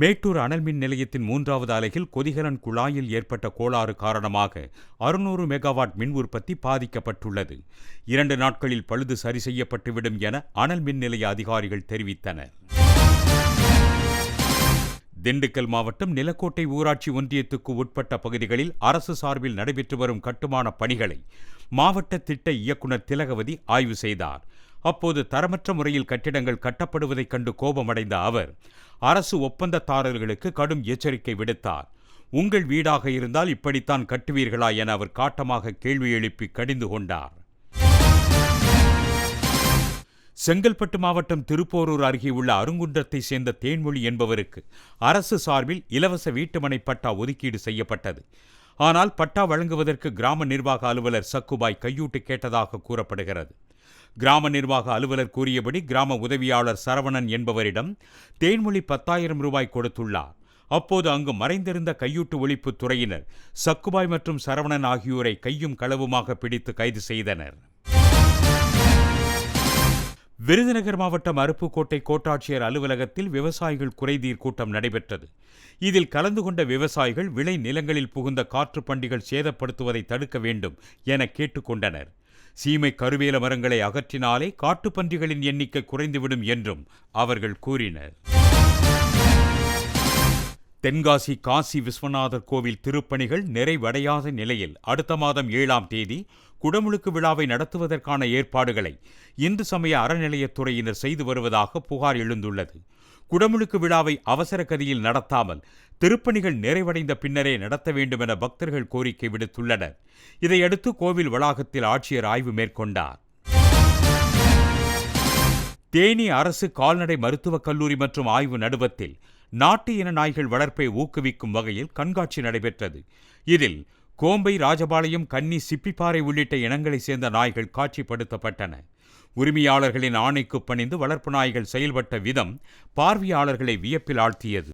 மேட்டூர் அனல் மின் நிலையத்தின் மூன்றாவது அலகில் கொதிகலன் குழாயில் ஏற்பட்ட கோளாறு காரணமாக அறுநூறு மெகாவாட் மின் உற்பத்தி பாதிக்கப்பட்டுள்ளது. இரண்டு நாட்களில் பழுது சரி செய்யப்பட்டுவிடும் என அனல் மின் நிலைய அதிகாரிகள் தெரிவித்தனர். திண்டுக்கல் மாவட்டம் நிலக்கோட்டை ஊராட்சி ஒன்றியத்துக்கு உட்பட்ட பகுதிகளில் அரசு சார்பில் நடைபெற்று வரும் கட்டுமான பணிகளை மாவட்ட திட்ட இயக்குநர் திலகவதி ஆய்வு செய்தார். அப்போது தரமற்ற முறையில் கட்டிடங்கள் கட்டப்படுவதைக் கண்டு கோபமடைந்த அவர் அரசு ஒப்பந்ததாரர்களுக்கு கடும் எச்சரிக்கை விடுத்தார். உங்கள் வீடாக இருந்தால் இப்படித்தான் கட்டுவீர்களா என அவர் காட்டமாக கேள்வி எழுப்பி கடிந்து கொண்டார். செங்கல்பட்டு மாவட்டம் திருப்போரூர் அருகே உள்ள அருங்குன்றத்தை சேர்ந்த தேன்மொழி என்பவருக்கு அரசு சார்பில் இலவச வீட்டுமனை பட்டா ஒதுக்கீடு செய்யப்பட்டது. ஆனால் பட்டா வழங்குவதற்கு கிராம நிர்வாக அலுவலர் சக்குபாய் கையூட்டு கேட்டதாக கூறப்படுகிறது. கிராம நிர்வாக அலுவலர் கூறியபடி கிராம உதவியாளர் சரவணன் என்பவரிடம் தேன்மொழி பத்தாயிரம் ரூபாய் கொடுத்துள்ளார். அப்போது அங்கு மறைந்திருந்த கையூட்டு ஒழிப்பு துறையினர் சக்குபாய் மற்றும் சரவணன் ஆகியோரை கையும் களவுமாக பிடித்து கைது செய்தனர். விருதுநகர் மாவட்டம் அருப்புக்கோட்டை கோட்டாட்சியர் அலுவலகத்தில் விவசாயிகள் குறைதீர் கூட்டம் நடைபெற்றது. இதில் கலந்து கொண்ட விவசாயிகள் விளை நிலங்களில் புகுந்த காற்று பண்டிகள் சேதப்படுத்துவதை தடுக்க வேண்டும் என கேட்டுக்கொண்டனர் சீமை கருவேல மரங்களை அகற்றினாலே காட்டுப்பன்றிகளின் எண்ணிக்கை குறைந்துவிடும் என்றும் அவர்கள் கூறினர். தென்காசி காசி விஸ்வநாதர் கோவில் திருப்பணிகள் நிறைவடையாத நிலையில் அடுத்த மாதம் ஏழாம் தேதி குடமுழுக்கு விழாவை நடத்துவதற்கான ஏற்பாடுகளை இந்து சமய அறநிலையத்துறையினர் செய்து வருவதாக புகார் எழுந்துள்ளது. குடமுழுக்கு விழாவை அவசர கதியில் நடத்தாமல் திருப்பணிகள் நிறைவடைந்த பின்னரே நடத்த வேண்டும் என பக்தர்கள் கோரிக்கை விடுத்துள்ளனர். இதையடுத்து கோவில் வளாகத்தில் ஆட்சியர் ஆய்வு மேற்கொண்டார். தேனி அரசு கால்நடை மருத்துவக் கல்லூரி மற்றும் ஆய்வு நடுவத்தில் நாட்டு இன நாய்கள் வளர்ப்பை ஊக்குவிக்கும் வகையில் கண்காட்சி நடைபெற்றது. இதில் கோம்பை ராஜபாளையம் கன்னி சிப்பிப்பாறை உள்ளிட்ட இனங்களைச் சேர்ந்த நாய்கள் காட்சிப்படுத்தப்பட்டன. உரிமையாளர்களின் ஆணைக்கு பணிந்து வளர்ப்பு நாய்கள் செயல்பட்ட விதம் பார்வையாளர்களை வியப்பில் ஆழ்த்தியது.